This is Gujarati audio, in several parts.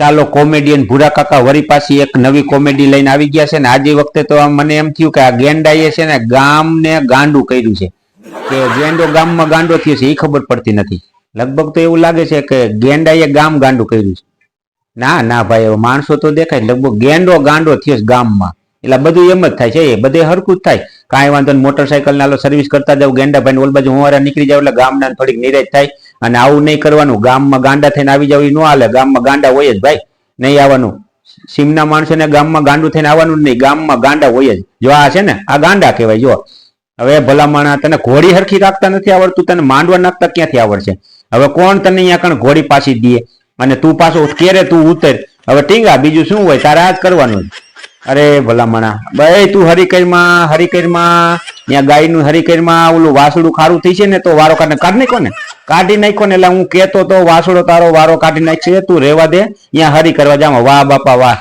ચાલો કોમેડિયન ભૂરા કાકા વરી પાછી એક નવી કોમેડી લઈને આવી ગયા છે ને આજે વખતે તો મને એમ થયું કે આ ગેંડાએ છે ને ગામને ગાંડું કર્યું છે. કે ગેંડો ગામમાં ગાંડો થયો છે એ ખબર પડતી નથી. લગભગ તો એવું લાગે છે કે ગેંડાએ ગામ ગાંડું કર્યું છે. ના ના ભાઈ એવો માણસો તો દેખાય. લગભગ ગેંડો ગાંડો થયો છે ગામમાં. એટલે બધું એમ જ થાય છે એ, બધે હરખું જ થાય. કાંઈ વાંધો મોટરસાઇકલ ના સર્વિસ કરતા જાવ, ગેંડા ભાઈ ઓલ બાજુ હું નીકળી જાવ એટલે ગામના થોડીક નિરાજ થાય. અને આવું નહીં કરવાનું. ગામમાં ગાંડા થઈને આવી જવું ન હાલે. ગામમાં ગાંડા હોય જ ભાઈ. નહીં આવવાનું. સીમના માણસોને ગામમાં ગાંડું થઈને આવવાનું જ નહીં. ગામમાં ગાંડા હોય જ. જો આ છે ને, આ ગાંડા કહેવાય. જો. હવે ભલામણા તને ઘોડી હરખી રાખતા નથી આવડતું. તને માંડવા નાખતા ક્યાંથી આવડશે? હવે કોણ તને અહીંયા કણ ઘોડી પાછી દે? અને તું પાછો કેરે તું ઉતર? હવે ટીંગા, બીજું શું હોય? તારે આ જ કરવાનું. અરે ભલામણા. ભાઈ તું હરિકરમાં હરિકરમાં, ત્યાં ગાયનું હરિકરમાં ઓલું વાસડું ખારું થઈ છે ને, તો વારો કાઢને કાઢ નહીં ને? કાઢી નાખો ને એટલે હું કેતો તો વાસડો તારો વારો કાઢી નાખશે, તું રેવા દે ત્યાં હરી કરવા જામાં વાહ, બાપા, વાહ.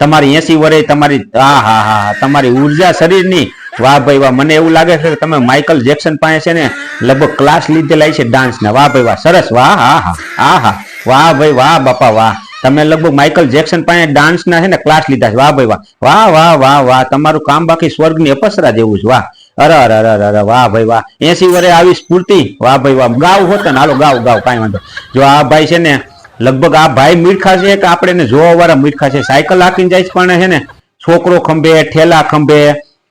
તમારી એસી વરે તમારી, હા હા હા તમારી ઊર્જા શરીરની. વાહ, ભાઈ, વાહ, મને એવું લાગે છે કે તમે માઇકલ જેક્સન પાસે છે ને, લગભગ ક્લાસ લીધેલા છે ડાન્સ ના વાહ, ભાઈ, વાહ, સરસ, વાહ, હા હા હા હા. વાહ, ભાઈ, વાહ, બાપા, વાહ. તમે લગભગ માઇકલ જેક્સન પાસે ડાન્સ ના છે ને, ક્લાસ લીધા છે. વાહ, ભાઈ, વાહ. વાહ વાહ વાહ વાહ, તમારું કામ બાકી સ્વર્ગની અપસરા જેવું છે. વાહ. અરે અરે અરે અરે વાહ ભાઈ, વાહ. એસી વરે આવી સ્ફૂર્તિ વાહ ભાઈ, વાહ. ગાવ હોત ને, હાલો, ગાવ ગાવ, કાંઈ વાંધો. જો આ ભાઈ છે ને, લગભગ આ ભાઈ મીઠા છે કે આપણે એને જોવા વાળા મીઠા છે સાયકલ હાકીને જાય પણ છે ને, છોકરો ખંભે, ઠેલા ખંભે.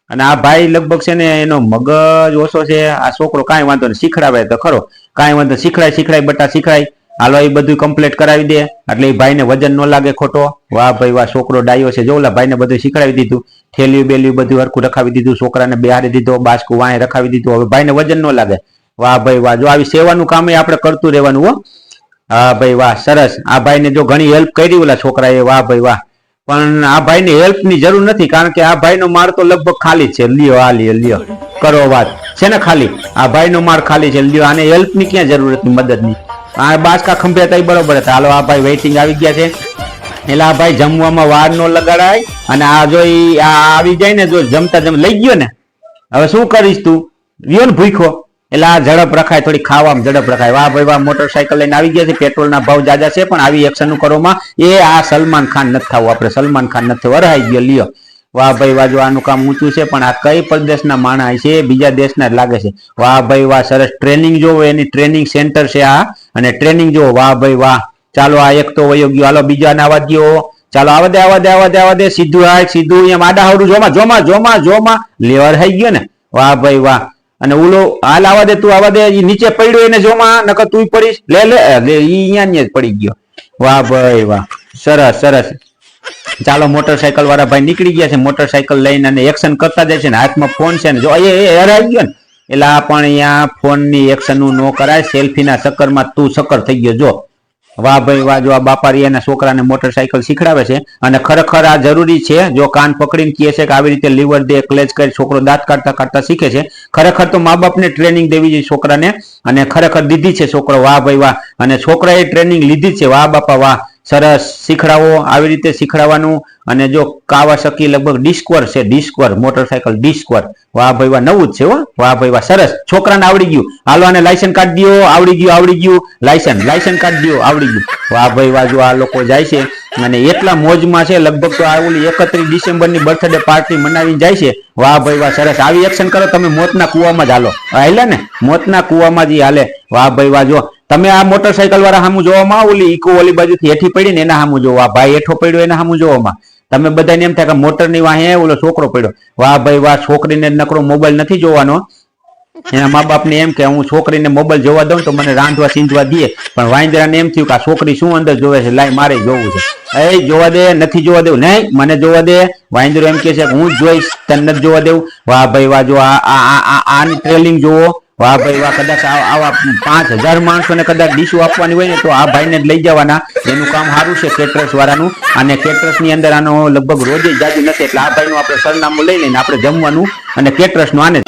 અને આ ભાઈ લગભગ છે ને, એનો મગજ ઓછો છે. આ છોકરો કાંઈ વાંધો નહીં, શીખડાવે તો ખરો. કાંઈ વાંધો શીખડાય શીખડાય, બટા શીખડાય. હાલો, એ બધું કમ્પ્લીટ કરાવી દે. એટલે એ ભાઈને વજન ન લાગે ખોટો. વાહ ભાઈ, વાહ, છોકરો ડાયો છે. જો ઓલા ભાઈને બધું શીખડાવી દીધું. થેલ્યું, બેલ્યું બધું હરખું રખાવી દીધું. છોકરાને બિહારી દીધો, બાસકું વાંય રખાવી દીધું. હવે ભાઈને વજન ન લાગે. વાહ ભાઈ, વાહ. જો આવી સેવાનું કામ આપણે કરતું રહેવાનું હો. હા ભાઈ, વાહ, સરસ. આ ભાઈને જો ઘણી હેલ્પ કરી ઓલા છોકરાએ. વાહ ભાઈ, વાહ. પણ આ ભાઈને હેલ્પની જરૂર નથી, કારણ કે આ ભાઈનો માર તો લગભગ ખાલી છે. લ્યો, આ લ્યો લ્યો. કરો વાત. છે ને ખાલી? આ ભાઈનો માર ખાલી છે. લ્યો, આને હેલ્પની ક્યાં જરૂર હતી? મદદની. આ બાસકા ખંભે હતા બરોબર હતા. હાલો, આ ભાઈ વેઇટિંગ આવી ગયા છે. એટલે આ ભાઈ, જમવામાં વાર નો લગાડાય. અને આ જો આ આવી જાય ને, જો જમતા જમ લઈ ગયો ને, હવે શું કરીશ તું? રહ્યો ને ભૂખો એટલે આ ઝડપ રખાય, થોડી ખાવામાં ઝડપ રખાય. વાહ ભાઈ, વાહ મોટરસાયકલ લઈને આવી ગયા છે. પેટ્રોલના ભાવ જાજા છે, પણ આવી એક્શન કરવામાં એ આ સલમાન ખાન નથી થવું, આપણે સલમાન ખાન નથી થવું. અરહાઈ ગયો, લ્યો. વાહ ભાઈ, વાહ, જો આનું કામ ઊંચું છે, પણ આ કઈ પ્રદેશના માણસ છે? બીજા દેશના જ લાગે છે. વાહ ભાઈ, વાહ, સરસ ટ્રેનિંગ જોવો, એની ટ્રેનિંગ સેન્ટર છે આ. અને ટ્રેનિંગ જો, વાહ ભાઈ વાહ. ચાલો આ એક તો વયો ગયો. હાલો, બીજાને આવા ગયો ચાલો, આવા દે આવા દે આવા દે આવા દે. સીધું આ સીધું અહીંયા માડા હાવડું જોમાં જોમાં જોમાં જોમાં. લેવર થઈ ગયો ને. વાહ ભાઈ વાહ. અને ઓલો, હાલ આવા દે, તું આવા દે. નીચે પડ્યો એને જોમાં, નકર તું પડીશ. લે લે ઈ અહીંયા જ પડી ગયો. વાહ ભાઈ વાહ. સરસ સરસ. ચાલો મોટરસાયકલ વાળા ભાઈ નીકળી ગયા છે. મોટરસાયકલ લઈને અને એક્શન કરતા જાય છે ને. હાથમાં ફોન છે ને. જો એ, હરાઈ ગયો ને. એટલે આ પણ અહીંયા ફોનની એક્શનનું એક્શનનું ન કરાય, સેલ્ફીના ચક્કરમાં તું ચક્કર થઈ ગયો, જો. વાહ ભાઈ, વાહ, જો આ બાપારી એના છોકરાને મોટરસાયકલ શીખડાવે છે અને ખરેખર આ જરૂરી છે, જો કાન પકડીને કહે છે કે આવી રીતે લીવર દે, ક્લેચ કરી, છોકરો દાંત કાઢતા કાઢતા શીખે છે, ખરેખર તો મા બાપને ટ્રેનિંગ દેવી જોઈએ છોકરાને અને ખરેખર દીધી છે છોકરો. વાહ ભાઈ, વાહ. અને છોકરાએ ટ્રેનિંગ લીધી છે. વાહ બાપા, વાહ. સરસ શીખડાવો, આવી રીતે શીખડાવવાનું. અને જો કાવાસકી લગભગ ડિસ્કવર છે ડિસ્કવર મોટરસાયકલ ડિસ્કવર વાહ ભાઈ વાહ નવું જ છે હો, વાહ ભાઈ વાહ સરસ. છોકરાને આવડી ગયું. હાલો આને લાયસન કાઢ દો આવડી ગયું આવડી ગયું. લાયસન લાયસન કાઢ દો આવડી ગયું. વાહ ભાઈ વાહ જો આ લોકો જાય છે. અને એટલા મોજમાં છે, લગભગ તો આ એકત્રીસ ડિસેમ્બરની બર્થડે પાર્ટી મનાવીને જાય છે. વાહ ભાઈ વાહ સરસ. આવી એક્શન કરો, તમે મોતના કુવામાં જ હાલો. હાલે ને? મોતના કુવામાં જ હાલે. વાહ ભાઈ વાહ જો તમે આ મોટરસાયકલ વાળા સામું જોવામાં ઓલી ઇકો ઓલી બાજુથી હેઠી પડી ને એના સામું જોવા. ભાઈ હેઠો પડ્યો એના સામું જોવામાં. તમે બધાને એમ થાય કે મોટરની વાહે ઓલો છોકરો પડ્યો. વાહ ભાઈ, વાહ, છોકરીને નકરો મોબાઈલ નથી જોવાનો. એના મા બાપને એમ કે હું છોકરીને મોબાઈલ જોવા દઉં તો મને રાંધવા સીંધવા દે. પણ વાંદરાને એમ થયું કે આ છોકરી શું અંદર જોવે છે? લાઈ મારે જોવું છે. એ જોવા દે, નથી જોવા દેવું. નહીં, મને જોવા દે. વાંદરો એમ કે છે હું જોઈશ, તને નથી જોવા દેવું. વાહ ભાઈ, વાહ, જો આ આ, આ- ટ્રેલિંગ જોવો. વાહ ભાઈ, વાહ, કદાચ આવા પાંચ હજાર માણસોને કદાચ ડીશો આપવાની હોય ને, તો આ ભાઈને જ લઈ જવાના. એનું કામ સારું છે કેટરસ વાળાનું. અને કેટરસની અંદર આનો લગભગ રોજે જાજુ નથી, એટલે આ ભાઈનું આપણે સરનામું લઈ લઈને આપણે જમવાનું અને કેટરસનું આને